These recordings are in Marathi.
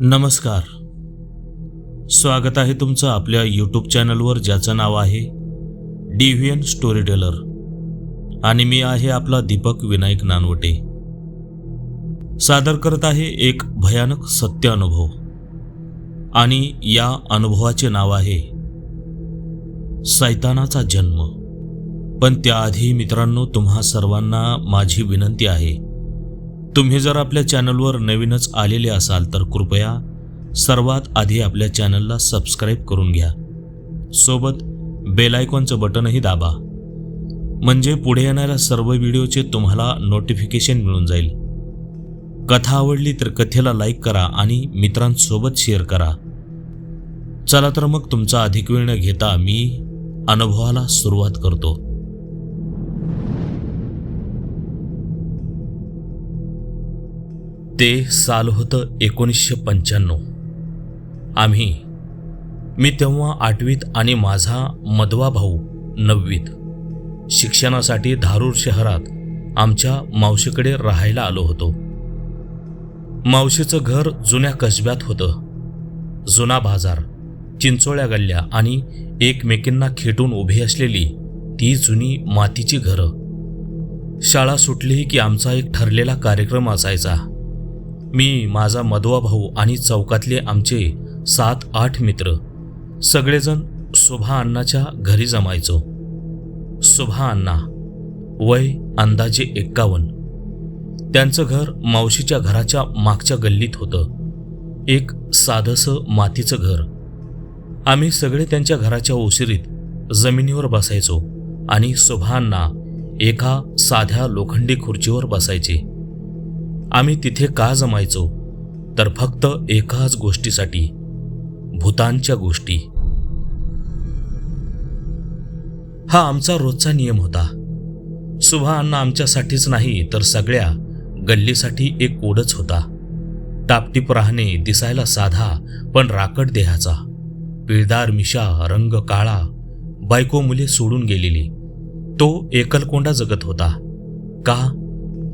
नमस्कार. स्वागत आहे तुमचं आपल्या यूट्यूब चॅनलवर ज्याचं नाव आहे डिव्हियन स्टोरी टेलर आणि मी आहे आपला दीपक विनायक नानवटे. सादर करत आहे एक भयानक सत्य अनुभव. आणि या अनुभवाचे नाव आहे सैतानाचा जन्म. पण त्याआधी मित्रांनो तुम्हा सर्वांना माझी विनंती आहे तुम्ही जर आपल्या चॅनलवर नवीनच आलेले असाल तर कृपया सर्वात आधी आपल्या चॅनलला सबस्क्राईब करून घ्या. सोबत बेलायकॉनचं बटनही दाबा. म्हणजे पुढे येणाऱ्या सर्व व्हिडिओचे तुम्हाला नोटिफिकेशन मिळून जाईल. कथा आवडली तर कथेला लाईक करा आणि मित्रांसोबत शेअर करा. चला तर मग तुमचा अधिक वेळ न घेता मी अनुभवाला सुरुवात करतो. ते साल होतं एकोणीसशे पंच्याण्णव. आम्ही मी तेव्हा आठवीत आणि माझा मधवा भाऊ नववीत. शिक्षणासाठी धारूर शहरात आमच्या मावशीकडे राहायला आलो होतो. मावशीचं घर जुन्या कसब्यात होतं. जुना बाजार चिंचोळ्या गल्ल्या आणि एकमेकींना खेटून उभी असलेली ती जुनी मातीची घरं. शाळा सुटली की आमचा एक ठरलेला कार्यक्रम असायचा. मी माझा मधवा भाऊ आणि चौकातले आमचे सात आठ मित्र. सगळेजण सुभा अण्णाच्या घरी जमायचो. सुभा अण्णा वय अंदाजे एक्कावन्न. त्यांचं घर मावशीच्या घराच्या मागच्या गल्लीत होतं. एक साधंसं मातीचं घर. आम्ही सगळे त्यांच्या घराच्या ओशिरीत जमिनीवर बसायचो आणि सुभांना एका साध्या लोखंडी खुर्चीवर बसायचे. आम्ही तिथे का जमायचो? तर फक्त एकाच गोष्टीसाठी भूतांच्या गोष्टी. हा आमचा रोजचा नियम होता. सुभा आमच्यासाठीच नाही तर सगळ्या गल्लीसाठी एक कोडच होता. टापटीप राहणे दिसायला साधा पण राकट देहाचा. पिळदार मिशा रंग काळा बायको मुले सोडून गेलेली. तो एकलकोंडा जगत होता. का?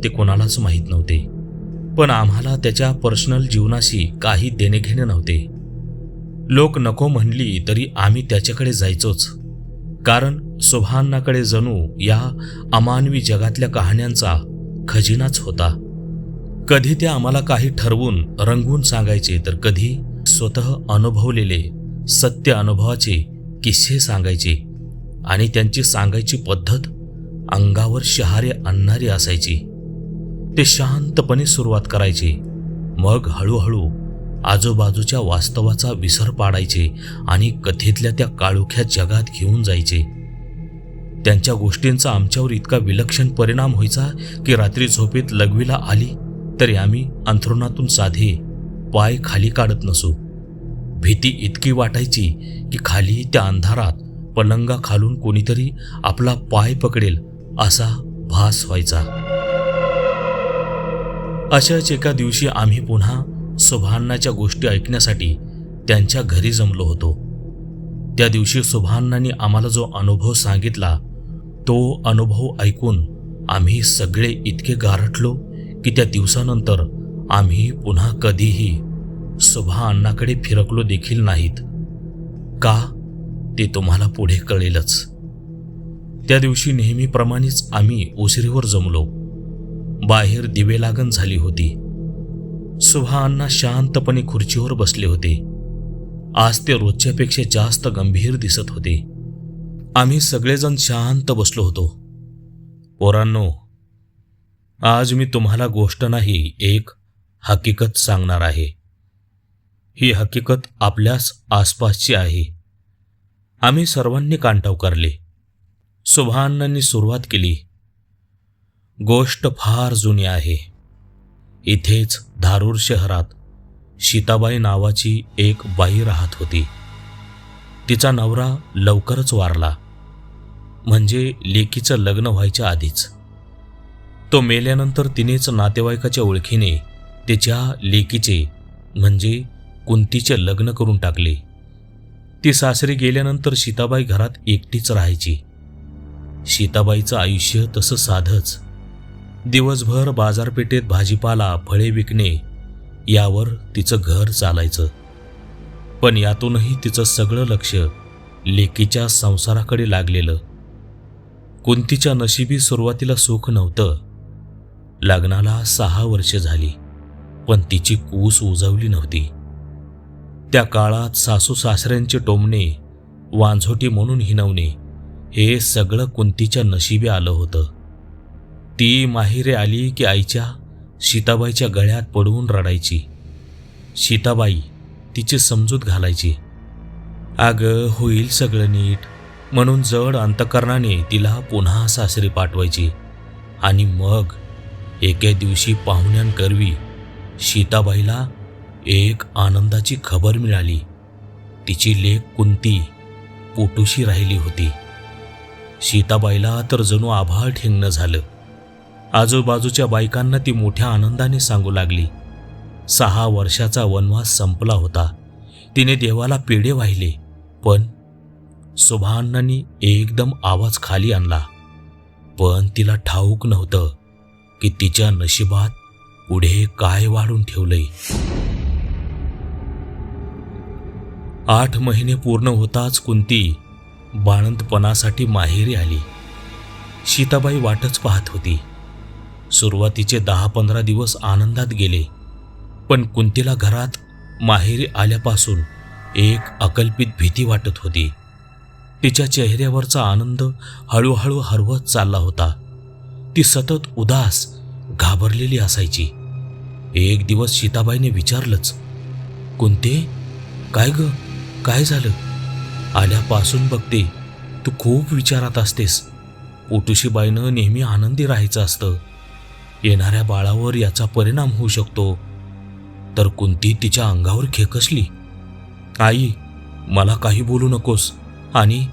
ते कोणालाच माहीत नव्हते. पण आम्हाला त्याच्या पर्सनल जीवनाशी काही देणेघेणे नव्हते. लोक नको म्हणली तरी आम्ही त्याच्याकडे जायचोच. कारण सुभान्नाकडे जणू या अमानवी जगातल्या कहाण्यांचा खजिनाच होता. कधी ते आम्हाला काही ठरवून रंगवून सांगायचे तर कधी स्वतः अनुभवलेले सत्य अनुभवाचे किस्से सांगायचे आणि त्यांची सांगायची पद्धत अंगावर शहारे आणणारी असायची. ते शांतपणे सुरुवात करायचे. मग हळूहळू आजूबाजूच्या वास्तवाचा विसर पाडायचे आणि कथेतल्या त्या काळोख्या जगात घेऊन जायचे. त्यांच्या गोष्टींचा आमच्यावर इतका विलक्षण परिणाम व्हायचा की रात्री झोपेत लघवीला आली तरी आम्ही अंथरुणातून साधे पाय खाली काढत नसू. भीती इतकी वाटायची की खाली त्या अंधारात पलंगा खालून कोणीतरी आपला पाय पकडेल असा भास व्हायचा. अशाच एका दिवशी आम्ही पुन्हा सुभान्नाच्या गोष्टी ऐकण्यासाठी त्यांच्या घरी जमलो होतो. त्या दिवशी सुभान्नाने आम्हाला जो अनुभव सांगितला तो अनुभव ऐकून आम्ही सगळे इतके गारठलो की त्या दिवसानंतर आम्ही पुन्हा कधीही सुभा अण्णाकडे फिरकलो देखील नाहीत. का? ते तुम्हाला पुढे कळेलच. त्या दिवशी नेहमीप्रमाणेच आम्ही उशिरीवर जमलो. बाहेर दिवे लागण झाली होती. सुभाअण्णा शांतपणे खुर्चीवर बसले होते. आज ते रोजच्यापेक्षा जास्त गंभीर दिसत होते. आम्ही सगळेजण शांत बसलो होतो. पोरांनो आज मी तुम्हाला गोष्ट नाही एक हकीकत सांगणार आहे. ही हकीकत आपल्याच आसपासची आहे. आम्ही सर्वांनी कांटाव करले. सुभाअण्णांनी सुरुवात केली. गोष्ट फार जुनी आहे. इथेच धारूर शहरात सीताबाई नावाची एक बाई राहत होती. तिचा नवरा लवकरच वारला. म्हणजे लेकीचं लग्न व्हायच्या आधीच. तो मेल्यानंतर तिनेच नातेवाईकाच्या ओळखीने तिच्या लेकीचे म्हणजे कुंतीचे लग्न करून टाकले. ती सासरी गेल्यानंतर सीताबाई घरात एकटीच राहायची. सीताबाईचं आयुष्य तसं साधंच. दिवसभर बाजारपेठेत भाजीपाला फळे विकणे यावर तिचं घर चालायचं. पण यातूनही तिचं सगळं लक्ष लेकीच्या संसाराकडे लागलेलं. कुंतीच्या नशिबी सुरुवातीला सुख नव्हतं. लग्नाला सहा वर्षे झाली पण तिची कूस उजवली नव्हती. त्या काळात सासू सासऱ्यांचे टोमणे वांझोटी म्हणून हिनवणे हे सगळं कुंतीच्या नशिबी आलं होतं. ती माहिरे आली की आईच्या सीताबाईच्या गळ्यात पडवून रडायची. सीताबाई तिची समजूत घालायची. अगं होईल सगळं नीट. म्हणून जड अंतकरणाने तिला पुन्हा सासरी पाठवायची. आणि मग एके दिवशी पाहुण्यांकरवी सीताबाईला एक आनंदाची खबर मिळाली. तिची लेख कुंती पोटूशी राहिली होती. सीताबाईला तर जणू आभाळ ठेंगणं झालं. आजूबाजूच्या बायकांना ती मोठ्या आनंदाने सांगू लागली. सहा वर्षाचा वनवास संपला होता. तिने देवाला पेढे वाहिले पण सुभाअण्णांनी एकदम आवाज खाली आणला. पण तिला ठाऊक नव्हतं की तिच्या नशिबात पुढे काय वाढून ठेवलंय. आठ महिने पूर्ण होताच कुंती बाळंतपणासाठी माहेरी आली. सीताबाई वाटच पाहत होती. सुरुवातीचे दहा पंधरा दिवस आनंदात गेले. पण कुंतीला घरात माहेरी आल्यापासून एक अकल्पित भीती वाटत होती. तिच्या चेहऱ्यावरचा आनंद हळूहळू हरवत चालला होता. ती सतत उदास घाबरलेली असायची. एक दिवस सीताबाईने विचारलंच कुंते काय ग? काय झालं? आल्यापासून बघते तू खूप विचारात असतेस. पोटुशीबाईनं नेहमी आनंदी राहायचं असतं. येणाऱ्या बाळावर याचा परिणाम होऊ शकतो. तर कुंती तिच्या अंगावर खेकसली. आई मला काही बोलू नकोस. आणि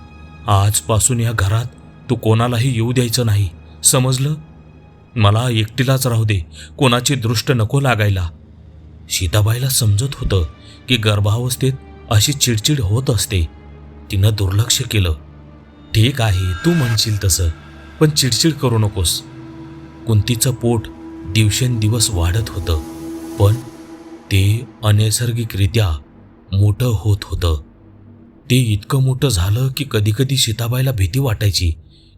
आजपासून या घरात तू कोणालाही येऊ द्यायचं नाही. समजलं? मला एकटीलाच राहू दे. कोणाची दृष्ट नको लागायला. सीताबाईला समजत होतं की गर्भावस्थेत अशी चिडचिड होत असते. तिनं दुर्लक्ष केलं. ठीक आहे तू म्हणशील तसं. पण चिडचिड करू नकोस. कुंतीचं पोट दिवसेंदिवस वाढत होतं. पण ते अनैसर्गिकरित्या मोठं होत होतं. ते इतकं मोठं झालं की कधीकधी सीताबाईला भीती वाटायची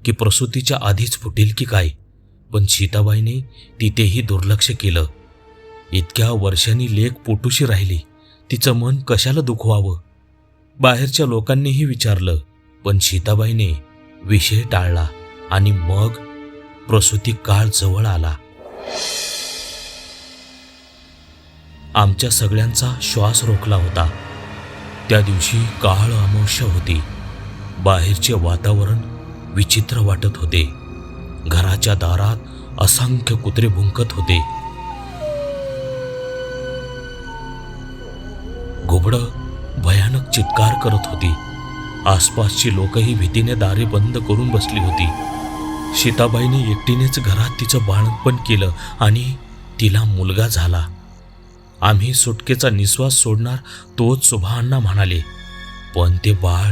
की प्रसूतीच्या आधीच फुटेल की काय. पण सीताबाईने तिथेही दुर्लक्ष केलं. इतक्या वर्षांनी लेख पोटूशी राहिली. तिचं मन कशाला दुखवावं? बाहेरच्या लोकांनीही विचारलं पण सीताबाईने विषय टाळला आणि मग प्रसूती काळ जवळ आला. आमच्या सगळ्यांचा श्वास रोखला होता. त्या दिवशी काळ अमावश्य होती. बाहेरचे वातावरण विचित्र वाटत होते. घराच्या दारात असंख्य कुत्रे भुंकत होते. घुबडं भयानक चित्कार करत होती. आसपासची लोकही भीतीने दारे बंद करून बसली होती. सीताबाईने एकटीनेच घरात तिचं बाळणपण केलं आणि तिला मुलगा झाला. आम्ही सुटकेचा निश्वास सोडणार तोच सुभाअण्णा म्हणाले पण ते बाळ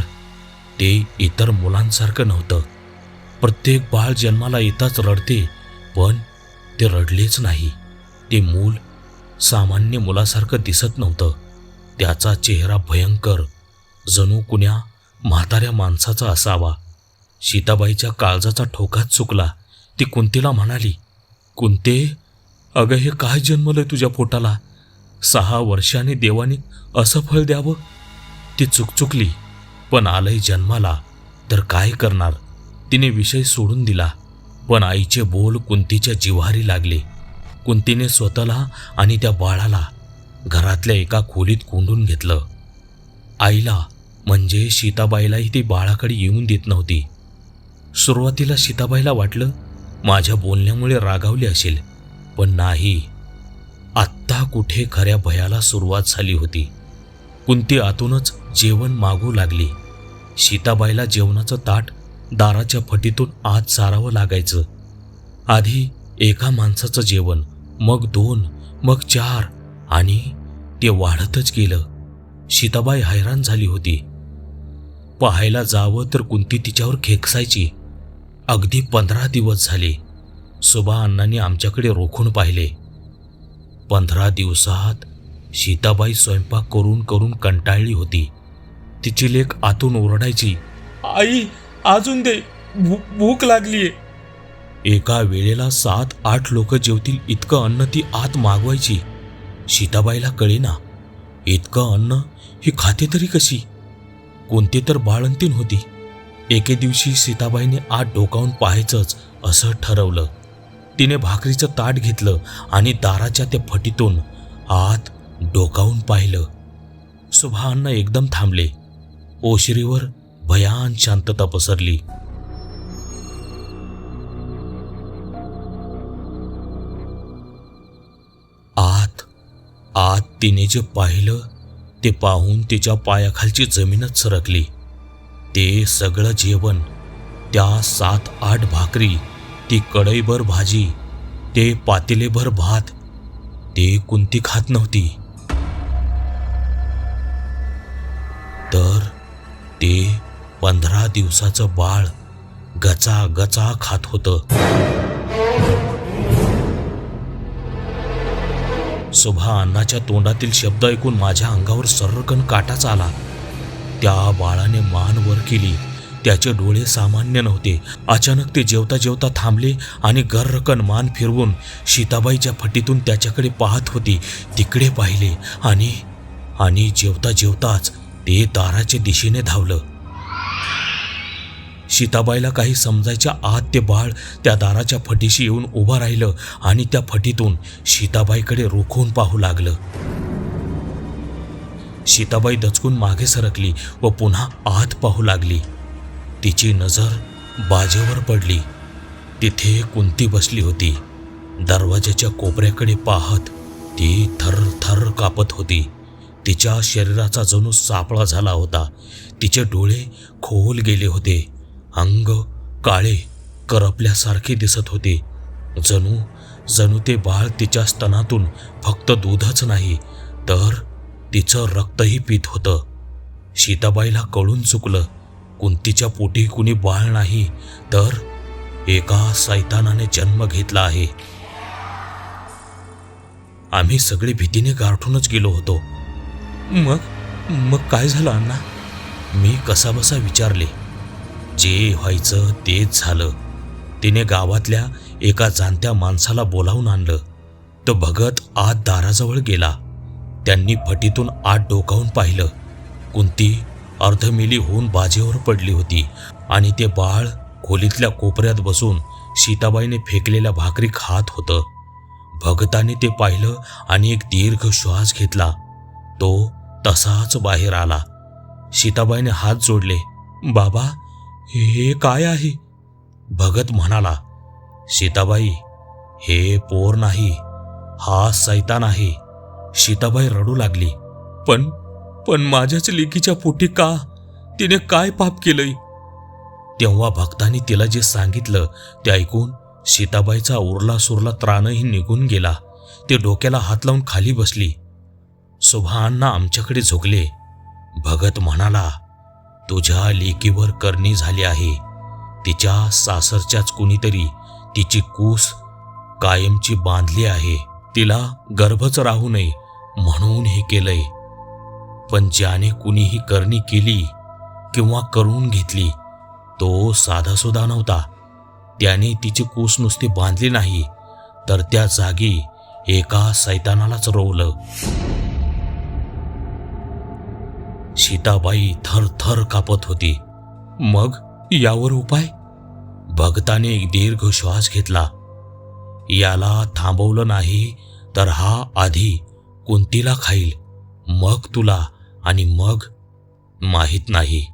ते इतर मुलांसारखं नव्हतं. प्रत्येक बाळ जन्माला येताच रडते पण ते रडलेच नाही. ते मूल सामान्य मुलासारखं दिसत नव्हतं. त्याचा चेहरा भयंकर जणू कुण्या म्हाताऱ्या माणसाचा असावा. सीताबाईच्या काळजाचा ठोकाच चुकला. ती कुंतीला म्हणाली कुंते अगं हे काय जन्मलंय तुझ्या पोटाला? सहा वर्षाने देवाने असं फळ द्यावं? ती चुकचुकली पण आलंय जन्माला तर काय करणार? तिने विषय सोडून दिला पण आईचे बोल कुंतीच्या जिव्हारी लागले. कुंतीने स्वतःला आणि त्या बाळाला घरातल्या एका खोलीत कोंडून घेतलं. आईला म्हणजे सीताबाईलाही ती बाळाकडे येऊन देत नव्हती. सुरुवातीला सीताबाईला वाटलं माझ्या बोलण्यामुळे रागावली असेल पण नाही. आत्ता कुठे खऱ्या भयाला सुरुवात झाली होती. कुंती आतूनच जेवण मागू लागली. सीताबाईला जेवणाचं ताट दाराच्या फटीतून आत सारावं लागायचं. आधी एका माणसाचं जेवण मग दोन मग चार आणि ते वाढतच गेलं. सीताबाई हैराण झाली होती. पाहायला जावं तर कुंती तिच्यावर खेकसायची. अगदी पंधरा दिवस झाले. सुबा अण्णांनी आमच्याकडे रोखून पाहिले. पंधरा दिवसात सीताबाई स्वयंपाक करून करून कंटाळली होती. तिची लेख आतून ओरडायची आई अजून दे भूक लागलीये. एका वेळेला सात आठ लोक जेवतील इतकं अन्न ती आत मागवायची. सीताबाईला कळेना इतकं अन्न ही खाते तरी कशी? कोणती तर बाळंतीन होती. एके दिवशी सीताबाईने आत डोकावून पाहायचंच असं ठरवलं. तिने भाकरीचं ताट घेतलं आणि दाराच्या त्या फटीतून आत डोकावून पाहिलं. सुभाअण्णा एकदम थांबले. ओशरीवर भयान शांतता पसरली आत आत तिने जे पाहिलं ते पाहून तिच्या पायाखालची जमीनच सरकली. ते सगळं जेवण त्या सात आठ भाकरी ती कढईभर भाजी ते पातेलेभर भात ते कुंती खात नव्हती. तर ते पंधरा दिवसाचं बाळ गचा गचा खात होतं. सुभा अण्णाच्या तोंडातील शब्द ऐकून माझ्या अंगावर सर्रकन काटाच आला. त्या बाळाने मान वर केली. त्याचे डोळे सामान्य नव्हते. अचानक ते जेवता जेवता थांबले आणि गर्रकन मान फिरवून सीताबाईच्या फटीतून त्याच्याकडे पाहत होती. तिकडे पाहिले आणि आणि जेवता जेवताच ते दाराच्या दिशेने धावलं. सीताबाईला काही समजायच्या आत ते बाळ त्या दाराच्या फटीशी येऊन उभं राहिलं आणि त्या फटीतून सीताबाईकडे रोखून पाहू लागलं. सीताबाई दचकून मागे सरकली व पुन्हा आत पाहू लागली. तिची नजर बाजेवर पडली. तिथे कुंती बसली होती. दरवाजाच्या कोपऱ्याकडे पाहत ती थर थर कापत होती. तिच्या शरीराचा जणू सापळा झाला होता तिचे डोळे खोल गेले होते. अंग काळे करपल्यासारखे दिसत होते. जणू जणू ते बाळ तिच्या स्तनातून फक्त दूधच नाही तर तिचं रक्तही पित होतं. सीताबाईला कळून चुकलं. कुंतीच्या पोटी कुणी बाळ नाही तर एका सैतानाने जन्म घेतला आहे. आम्ही सगळे भीतीने गारठूनच गेलो होतो. मग मग काय झालं अण्णा? मी कसाबसा विचारले. जे व्हायचं तेच झालं. तिने गावातल्या एका जाणत्या माणसाला बोलावून आणलं. तो भगत आत दाराजवळ गेला. त्यांनी फटीतून आत डोकावून पाहिलं. कुंती अर्धमेली होऊन बाजेवर पडली होती आणि ते बाळ खोलीतल्या कोपऱ्यात बसून सीताबाईने फेकलेल्या भाकरी खात होतं. भगताने ते पाहिलं आणि एक दीर्घ श्वास घेतला. तो तसाच बाहेर आला. सीताबाईने हात जोडले. बाबा हे काय आहे? भगत म्हणाला. सीताबाई हे पोर नाही. हा सैतान आहे. सीताबाई रडू लागली. पण पण माझ्याच लेकीच्या पोटी का? तिने काय पाप केलंय? तेव्हा भक्तांनी तिला जे सांगितलं ते ऐकून सीताबाईचा उरला सुरला त्राणही निघून गेला. ते डोक्याला हात लावून खाली बसली. सुभाअण्णा आमच्याकडे झोकले भगत म्हणाला तुझ्या लेकीवर करणी झाली आहे. तिच्या सासरच्याच कुणीतरी तिची कूस कायमची बांधली आहे. तिला गर्भच राहू नये. म्हणून हे केलंय. पण ज्याने कुणीही करणी केली किंवा करून घेतली तो साधासुधा नव्हता. त्याने तिची कूस नुसती बांधली नाही तर त्या जागी एका सैतानालाच रोवलं. सीताबाई थर थर कापत होती. मग यावर उपाय? भगताने एक दीर्घ श्वास घेतला. याला थांबवलं नाही तर हा आधी कुंतीला खाईल? मग तुला आणि मग? माहीत नाही.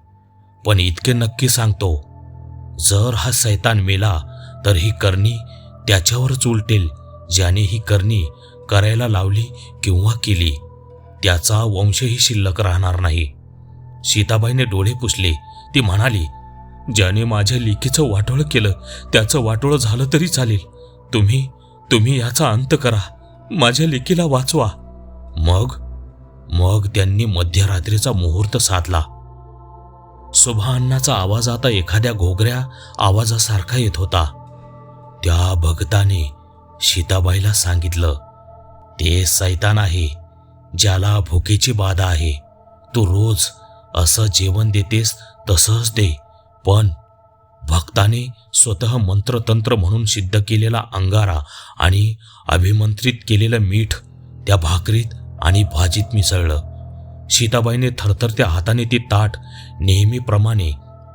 पण इतके नक्की सांगतो जर हा सैतान मेला तर ही करणी त्याच्यावरच उलटेल ज्याने ही करणी करायला लावली किंवा केली. त्याचा वंशही शिल्लक राहणार नाही. सीताबाईने डोळे पुसले. ती म्हणाली ज्याने माझ्या लेकीचं वाटोळ केलं त्याचं वाटोळं झालं तरी चालेल. तुम्ही तुम्ही याचा अंत करा. माझ्या लेकीला वाचवा. मग मग त्यांनी मध्यरात्रीचा मुहूर्त साधला. सुभाअण्णाचा आवाज आता एखाद्या घोगऱ्या आवाजासारखा येत होता. त्या भगताने सीताबाईला सांगितलं ते सैतान आहे ज्याला भुकेची बाधा आहे. तू रोज असं जेवण देतेस तसंच दे. पण भक्ताने स्वतः मंत्रतंत्र म्हणून सिद्ध केलेला अंगारा आणि अभिमंत्रित केलेलं मीठ त्या भाकरीत आणि भाजीत मिसळलं. सीताबाईने थरथरत्या हाताने ती ताट नेहमीप्रमाणे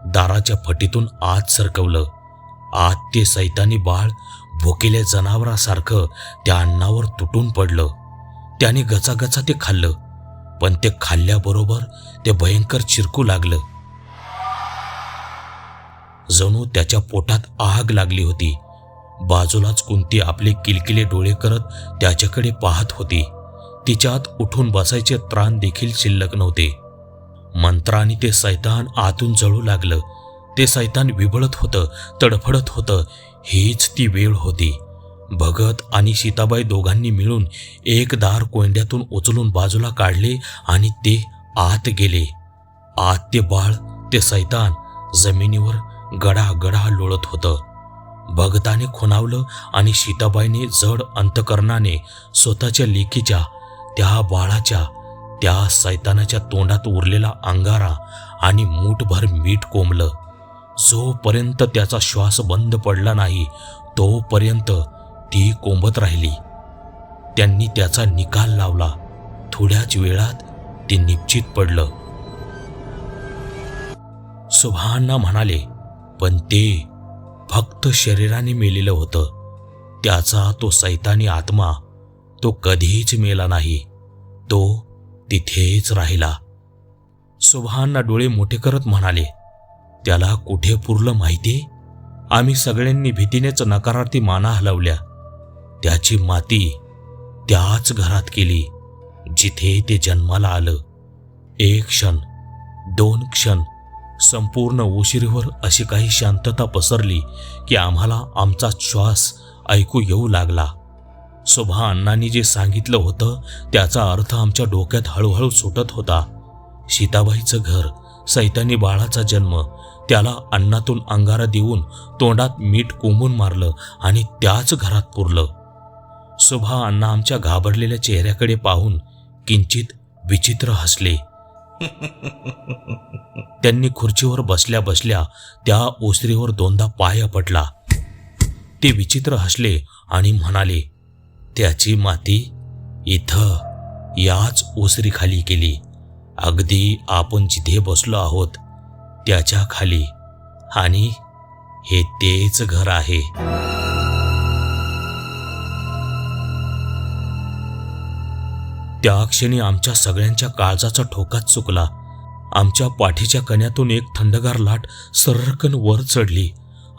दाराच्या फटीतून आत सरकवलं. आत ते सैतानी बाळ भुकेल्या जनावरासारखं त्या अन्नावर तुटून पडलं. त्याने गचागचा ते खाल्लं पण ते खाल्ल्याबरोबर ते भयंकर चिरकू लागलं. जणू त्याच्या पोटात आग लागली होती. बाजूलाच कुंती आपले किलकिले डोळे करत त्याच्याकडे पाहत होती. तिच्यात उठून बसायचे त्राण देखील शिल्लक नव्हते. मंत्राने ते सैतान आतून जळू लागलं. ते सैतान विबळत होतं तडफडत होतं. हीच ती वेळ होती. भगत आणि सीताबाई दोघांनी मिळून एक दार कोंड्यातून उचलून बाजूला काढले आणि ते आत गेले. आत ते बाळ ते सैतान जमिनीवर गडा गडा लोळत होतं. भगताने खुणावलं आणि सीताबाईने जड अंतकरणाने स्वतःच्या लेकीच्या त्या बाळाच्या त्या सैतानाच्या तोंडात उरलेला अंगारा आणि मूठभर मीठ कोंबलं. जोपर्यंत त्याचा श्वास बंद पडला नाही तोपर्यंत ती कोंबत राहिली. त्यांनी त्याचा निकाल लावला. थोड्याच वेळात ते निश्चित पडलं. सुभान्ना म्हणाले पण ते फक्त शरीराने मेलेलं होतं. त्याचा तो सैतानी आत्मा तो कधीच मेला नाही. तो तिथेच राहिला. सुभानना डोळे मोठे करत म्हणाले त्याला कुठे पुरलं माहिती? आम्ही सगळ्यांनी भीतीनेच नकारार्थी माना हलवल्या. त्याची माती त्याच घरात केली जिथे ते जन्माला आलं. एक क्षण दोन क्षण संपूर्ण उशिरीवर अशी काही शांतता पसरली की आम्हाला आमचा श्वास ऐकू येऊ लागला. सुभा अण्णांनी जे सांगितलं होतं त्याचा अर्थ आमच्या डोक्यात हळूहळू सुटत होता. सीताबाईचं घर सैतानी बाळाचा जन्म त्याला अन्नातून अंगारा देऊन तोंडात मीठ कोंबून मारलं आणि त्याच घरात पुरलं. सुभा अण्णा आमच्या घाबरलेल्या चेहऱ्याकडे पाहून किंचित विचित्र हसले. त्यांनी खुर्चीवर बसल्या बसल्या त्या ओसरीवर दोनदा पाय पडला ते विचित्र हसले आणि म्हणाले त्याची माती इथं याच ओसरीखाली केली अगदी आपण जिथे बसलो आहोत त्याच्याखाली. आणि हे तेच घर आहे. त्या क्षणी आमच्या सगळ्यांच्या काळजाचा ठोकाच चुकला. आमच्या पाठीच्या कण्यातून एक थंडगार लाट सर्रकन वर चढली.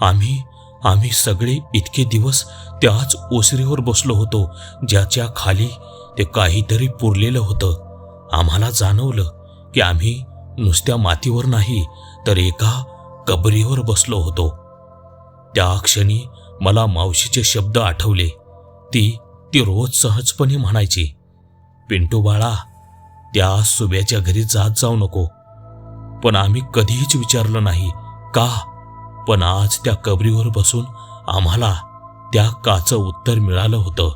आम्ही आम्ही सगळे इतके दिवस त्याच ओसरीवर बसलो होतो ज्याच्या खाली ते काहीतरी पुरलेलं होतं. आम्हाला जाणवलं की आम्ही नुसत्या मातीवर नाही तर एका कबरीवर बसलो होतो. त्या क्षणी मला मावशीचे शब्द आठवले. ती ती रोज सहजपणे म्हणायची पिंटू बाळा त्या सुब्याच्या घरी जात जाऊ नको. पण आम्ही कधीच विचारलं नाही का पण आज त्या कबरीवर बसून आम्हाला त्या काचं उत्तर मिळालं होतं.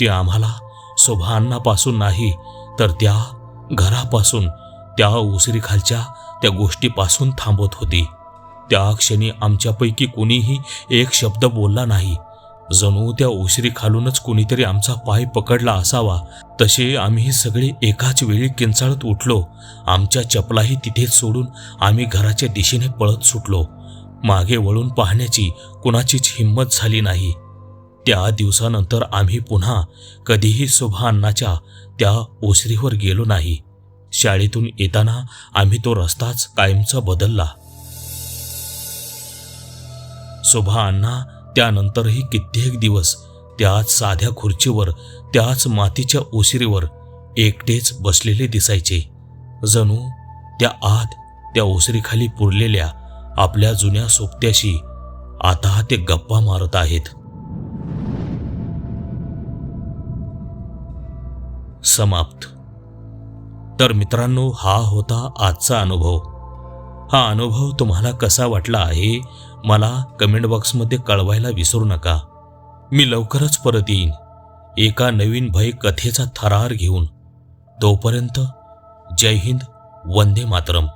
ते आम्हाला शोभान्नापासून नाही तर त्या घरापासून त्या उसरीखालच्या त्या गोष्टीपासून थांबत होती. त्या क्षणी आमच्यापैकी कुणीही एक शब्द बोलला नाही. जणू त्या ओसरी खालूनच कुणीतरी आमचा पाय पकडला असावा. तसे आम्ही सगळे एकाच वेळी किंचाळत उठलो. आमच्या चपलाही तिथेच सोडून आम्ही घराच्या दिशेने पळत सुटलो. मागे वळून पाहण्याची कुणाचीच हिंमत झाली नाही. त्या दिवसानंतर आम्ही पुन्हा कधीही शोभा अण्णाच्या त्या ओसरीवर गेलो नाही. शाळेतून येताना आम्ही तो रस्ताच कायमचा बदलला. शोभा अण्णा त्यानंतरही कित्येक दिवस त्याच साध्या खुर्चीवर त्याच मातीच्या ओसरीवर एकटेच बसलेले दिसायचे. जणू त्या आत त्या ओसरीखाली पुरलेल्या आपल्या जुन्या सोबत्याशी आता ते गप्पा मारत आहेत. समाप्त. तर मित्रांनो हा होता आजचा अनुभव. हा अनुभव तुम्हाला कसा वाटला आहे मला कमेंट बॉक्समध्ये कळवायला विसरू नका. मी लवकरच परत येईन एका नवीन भय कथेचा थरार घेऊन. तोपर्यंत जय हिंद वंदे मातरम.